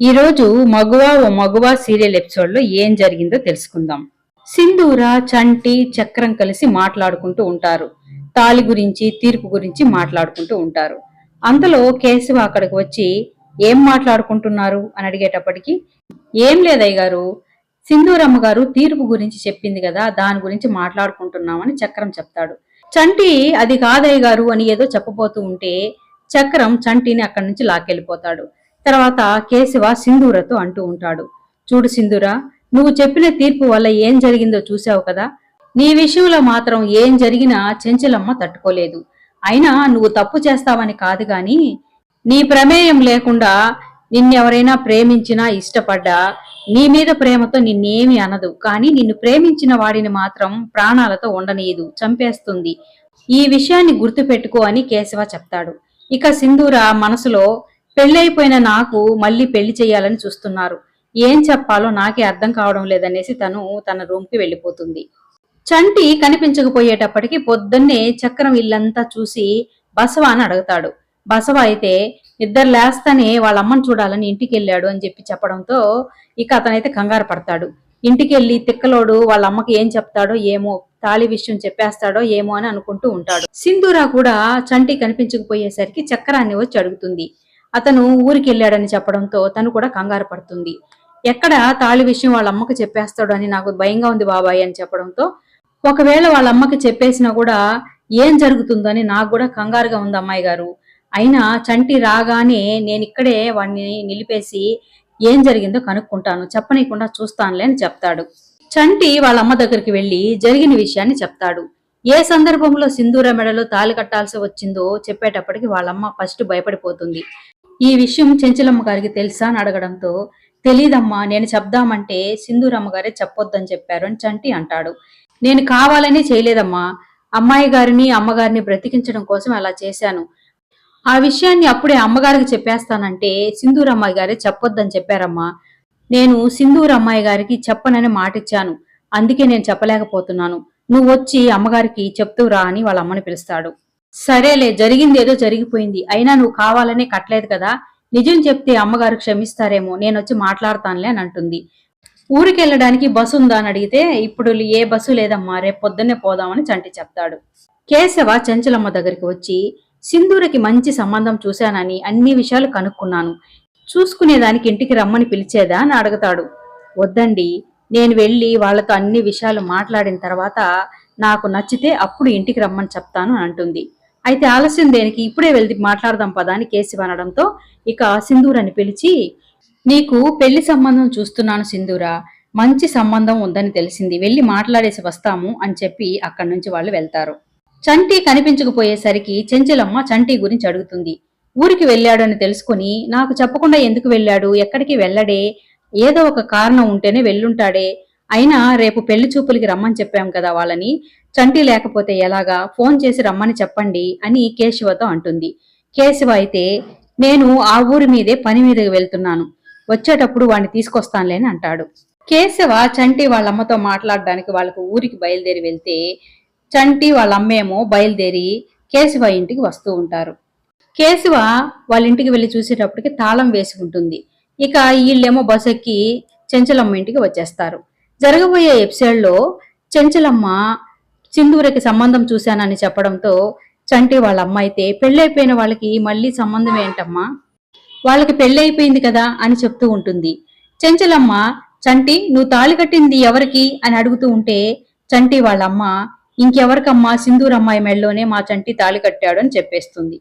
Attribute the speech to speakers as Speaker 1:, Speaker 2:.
Speaker 1: ఈరోజు మగువ ఓ మగువా సీరియల్ ఎపిసోడ్లో ఏం జరిగిందో తెలుసుకుందాం. సింధూర చంటి చక్రం కలిసి మాట్లాడుకుంటూ ఉంటారు. తాలి గురించి తీర్పు గురించి మాట్లాడుకుంటూ ఉంటారు. అంతలో కేశవ అక్కడికి వచ్చి ఏం మాట్లాడుకుంటున్నారు అని అడిగేటప్పటికి ఏం లేదయ్య గారు సింధూరమ్మ గారు తీర్పు గురించి చెప్పింది కదా దాని గురించి మాట్లాడుకుంటున్నామని చక్రం చెప్తాడు. చంటి అది కాదయ్య గారు అని ఏదో చెప్పబోతూ ఉంటే చక్రం చంటిని అక్కడి నుంచి లాక్కెళ్ళిపోతాడు. తర్వాత కేశవ సింధూరతో అంటూ ఉంటాడు. చూడు సింధూర నువ్వు చెప్పిన తీర్పు వల్ల ఏం జరిగిందో చూసావు కదా? నీ విషయంలో మాత్రం ఏం జరిగినా చెంచలమ్మ తట్టుకోలేదు. అయినా నువ్వు తప్పు చేస్తావని కాదు గాని నీ ప్రమేయం లేకుండా నిన్నెవరైనా ప్రేమించినా ఇష్టపడ్డా నీ మీద ప్రేమతో నిన్నేమి అనదు. కానీ నిన్ను ప్రేమించిన వాడిని మాత్రం ప్రాణాలతో ఉండనీయదు. చంపేస్తుంది. ఈ విషయాన్ని గుర్తుపెట్టుకో అని కేశవ చెప్తాడు. ఇక సింధూర మనసులో పెళ్ళైపోయిన నాకు మళ్ళీ పెళ్ళి చేయాలని చూస్తున్నారు. ఏం చెప్పాలో నాకే అర్థం కావడం లేదనేసి తను తన రూమ్కి వెళ్ళిపోతుంది. చంటి కనిపించకపోయేటప్పటికి పొద్దున్నే చక్రం ఇల్లంతా చూసి బసవ అని అడుగుతాడు. బసవ అయితే ఇద్దరు లేస్తానే వాళ్ళ అమ్మని చూడాలని ఇంటికి వెళ్ళాడు అని చెప్పి చెప్పడంతో ఇక అతనైతే కంగారు పడతాడు. ఇంటికి వెళ్ళి తిక్కలోడు వాళ్ళ అమ్మకి ఏం చెప్తాడో ఏమో తాళి విషయం చెప్పేస్తాడో ఏమో అని అనుకుంటూ ఉంటాడు. సింధూరా కూడా చంటి కనిపించకపోయేసరికి చక్రాన్ని వచ్చి అడుగుతుంది. అతను ఊరికి వెళ్ళాడని చెప్పడంతో తను కూడా కంగారు పడుతుంది. ఎక్కడ తాళి విషయం వాళ్ళ అమ్మకి చెప్పేస్తాడు అని నాకు భయంగా ఉంది బాబాయ్ అని చెప్పడంతో ఒకవేళ వాళ్ళ అమ్మకి చెప్పేసినా కూడా ఏం జరుగుతుందని నాకు కూడా కంగారుగా ఉంది అమ్మాయి గారు. అయినా చంటి రాగానే నేను ఇక్కడే వాడిని నిలిపేసి ఏం జరిగిందో కనుక్కుంటాను చెప్పనీయకుండా చూస్తానులే అని చెప్తాడు. చంటి వాళ్ళ అమ్మ దగ్గరికి వెళ్ళి జరిగిన విషయాన్ని చెప్తాడు. ఏ సందర్భంలో సింధూర మెడలో తాళి కట్టాల్సి వచ్చిందో చెప్పేటప్పటికి వాళ్ళమ్మ ఫస్ట్ భయపడిపోతుంది. ఈ విషయం చెంచలమ్మ గారికి తెలుసా అని అడగడంతో తెలీదమ్మా నేను చెప్దామంటే సింధూరమ్మ గారే చెప్పొద్దని చెప్పారు అని చంటి అంటాడు. నేను కావాలనే చేయలేదమ్మా. అమ్మాయి గారిని అమ్మగారిని బ్రతికించడం కోసం అలా చేశాను. ఆ విషయాన్ని అప్పుడే అమ్మగారికి చెప్పేస్తానంటే సింధూరమ్మాయి గారే చెప్పొద్దని చెప్పారమ్మా. నేను సింధూర్ అమ్మాయి గారికి చెప్పనని మాటిచ్చాను. అందుకే నేను చెప్పలేకపోతున్నాను. నువ్వు వచ్చి అమ్మగారికి చెప్తూరా అని వాళ్ళ అమ్మని పిలుస్తాడు. సరేలే జరిగింది ఏదో జరిగిపోయింది. అయినా నువ్వు కావాలనే కట్టలేదు కదా. నిజం చెప్తే అమ్మగారు క్షమిస్తారేమో నేను వచ్చి మాట్లాడతానులే అని అంటుంది. ఊరికెళ్ళడానికి బస్సు ఉందా అని అడిగితే ఇప్పుడు ఏ బస్సు లేదమ్మా రేపు పొద్దున్నే పోదామని చంటి చెప్తాడు. కేశవ చెంచలమ్మ దగ్గరికి వచ్చి సింధూరకి మంచి సంబంధం చూశానని అన్ని విషయాలు కనుక్కున్నాను. చూసుకునేదానికి ఇంటికి రమ్మని పిలిచేదా అని అడుగుతాడు. వద్దండి నేను వెళ్ళి వాళ్ళతో అన్ని విషయాలు మాట్లాడిన తర్వాత నాకు నచ్చితే అప్పుడు ఇంటికి రమ్మని చెప్తాను అని అంటుంది. అయితే ఆలస్యం దేనికి? ఇప్పుడే వెళ్తే మాట్లాడదాం పదా అని కేశవ అనడంతో ఇక అని పిలిచి నీకు పెళ్ళి సంబంధం చూస్తున్నాను సింధూర మంచి సంబంధం ఉందని తెలిసింది వెళ్ళి మాట్లాడేసి వస్తాము అని చెప్పి అక్కడి నుంచి వాళ్ళు వెళ్తారు. చంటి కనిపించకపోయేసరికి చెంచలమ్మ చంటి గురించి అడుగుతుంది. ఊరికి వెళ్ళాడని తెలుసుకుని నాకు చెప్పకుండా ఎందుకు వెళ్ళాడు? ఎక్కడికి వెళ్ళడే? ఏదో ఒక కారణం ఉంటేనే వెళ్ళుంటాడే? అయినా రేపు పెళ్ళి చూపులకి రమ్మని చెప్పాం కదా వాళ్ళని. చంటి లేకపోతే ఎలాగా? ఫోన్ చేసి రమ్మని చెప్పండి అని కేశవతో అంటుంది. కేశవ అయితే నేను ఆ ఊరి మీదే పని మీదకి వెళ్తున్నాను. వచ్చేటప్పుడు వాడిని తీసుకొస్తానులే అని అంటాడు. కేశవ చంటి వాళ్ళమ్మతో మాట్లాడడానికి వాళ్ళకు ఊరికి బయలుదేరి వెళ్తే చంటి వాళ్ళ అమ్మేమో బయలుదేరి కేశవ ఇంటికి వస్తూ ఉంటారు. కేశవ వాళ్ళ ఇంటికి వెళ్ళి చూసేటప్పటికి తాళం వేసి ఉంటుంది ఇక వీళ్ళేమో బస్ ఎక్కి చెంచలమ్మ ఇంటికి వచ్చేస్తారు. జరగబోయే ఎపిసోడ్లో చెంచలమ్మ సింధూరకి సంబంధం చూశానని చెప్పడంతో చంటి వాళ్ళ అమ్మ అయితే పెళ్ళైపోయిన వాళ్ళకి మళ్ళీ సంబంధం ఏంటమ్మా? వాళ్ళకి పెళ్ళైపోయింది కదా అని చెప్తూ ఉంటుంది. చెంచలమ్మ చంటి నువ్వు తాళి కట్టింది ఎవరికి? అని అడుగుతూ ఉంటే చంటి వాళ్ళ అమ్మ ఇంకెవరికమ్మా సింధూరమ్మాయి మెళ్ళలోనే మా చంటి తాళి కట్టాడు అని చెప్పేస్తుంది.